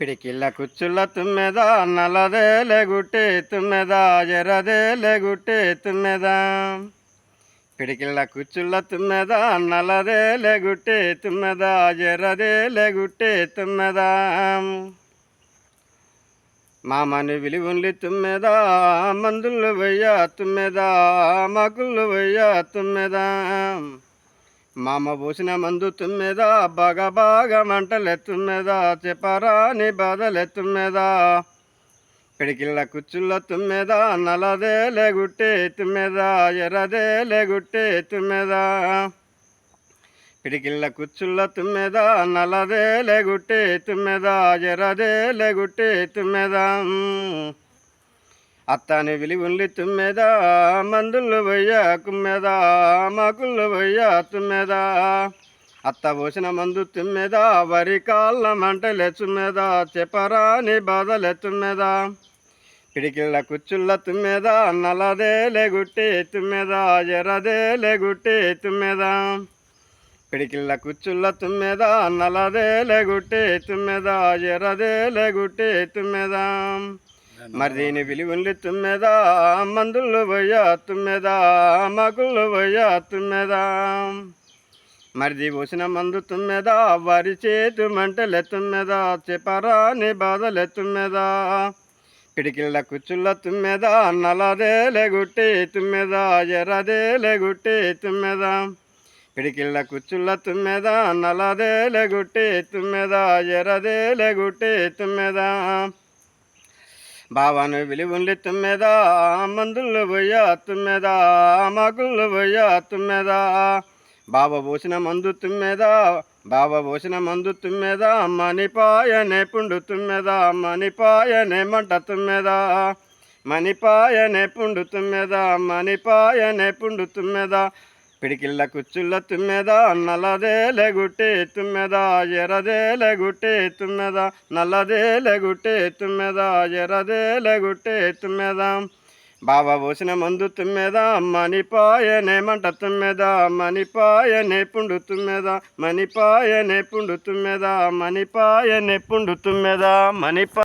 పిడికిళ్ళ కుచ్చుల తుమ్మెద నల్లదే లెగుట్టే తుమ్మెద ఎర్రదే లెగుట్టే తుమ్మెద. పిడికిళ్ళ కుచ్చుల తుమ్మెద నల్లదే లెగుట్టే తుమ్మెద ఎర్రదే లెగుట్టే తుమ్మెద. మామని విలువన్లి తుమ్మెద మందులు వెయ్య తుమ్మెద మగుళ్ళు వెయ్య తుమ్మెదా. మామ పోసిన మందు తుమ్మెద బాగా బాగా మంటలెత్తుమ్మెద చెప్పరాని బాధలెత్తుమ్మెద పిడికిళ్ళ కుచ్చుల్ల తుమ్మెద నల్లదే లేగుట్టే తుమ్మెద ఎర్రదే లేగుట్టే తుమ్మెద. పిడికిళ్ళ కుచ్చుల్ల తుమ్మెద నల్లదే లేగుట్టే తుమ్మెద ఎర్రదే లేగుట్టే తుమ్మెద. అత్తని విలుగుండి తుమ్మెద మందులు వయ్యా కుమ్మెద మకుళ్ళు వయ్యా తుమ్మెద. అత్త పోసిన మందు తుమ్మెద వరి కాళ్ళ మంటలే చెప్పరాని బాధలే పిడికిళ్ళ కుచ్చుళ్ళ తుమ్మెద నల్లదే గుట్టి తుమ్మెద ఎర్రదేలే గుట్టి తుమ్మెద. పిడికిళ్ళ కుచ్చుళ్ళ తుమ్మెద నల్లదే గుట్టి తుమ్మెద ఎర్రదేలే గుట్టి తుమ్మెద. మరి దీని విలువలు తుమ్మెదా మందులు పోయా తుమ్మెదా మగుళ్ళు పోయా తుమ్మెదా. మరిది పోసిన మందు తుమ్మెదా వరి చేతు మంటలే తుమ్మెద చెప్పరాని బాధలే తుమ్మెదా. పిడికిళ్ళ కుచ్చుళ్ళ తుమ్మెదా నల్లదే లేగుట్టే తుమ్మెదా ఎర్రదే లేగుట్టే తుమ్మెదా. పిడికిళ్ళ కుచ్చుళ్ళ తుమ్మెదా నల్లదే లేగుట్టే తుమ్మెదా ఎర్రదేలే లేగుట్టే తుమ్మెదా. బావను విలువలు తుమ్మెదా మందులు పోయా తుమ్మెదా మగుళ్ళు పోయా తుమ్మెదా బావ పోసిన మందు తుమ్మెదా బావ పోసిన మందు తుమ్మెదా మణిపాయనే పుండు తుమ్మెదా మణిపాయనే మంట తుమ్మెదా? మణిపాయనే పుండు తుమ్మెదా మణిపాయనే పుండు తుమ్మెదా? పిడికిళ్ళ కుచ్చుళ్ళ తుమ్మెద నల్లదే లెగుటే తుమ్మెద ఎరదే లెగుటే తుమ్మెద నల్లదే లెగుటే తుమ్మెద ఎరదే లెగుటే తుమ్మెద. బాబా పోసిన మందు తుమ్మెద మణిపాయనే మంట తుమ్మెద మణిపాయనే పుండు తుమ్మెద మణిపాయనే పుండు తుమ్మెద మణిపాయనే పుండు తుమ్మెద మణిపా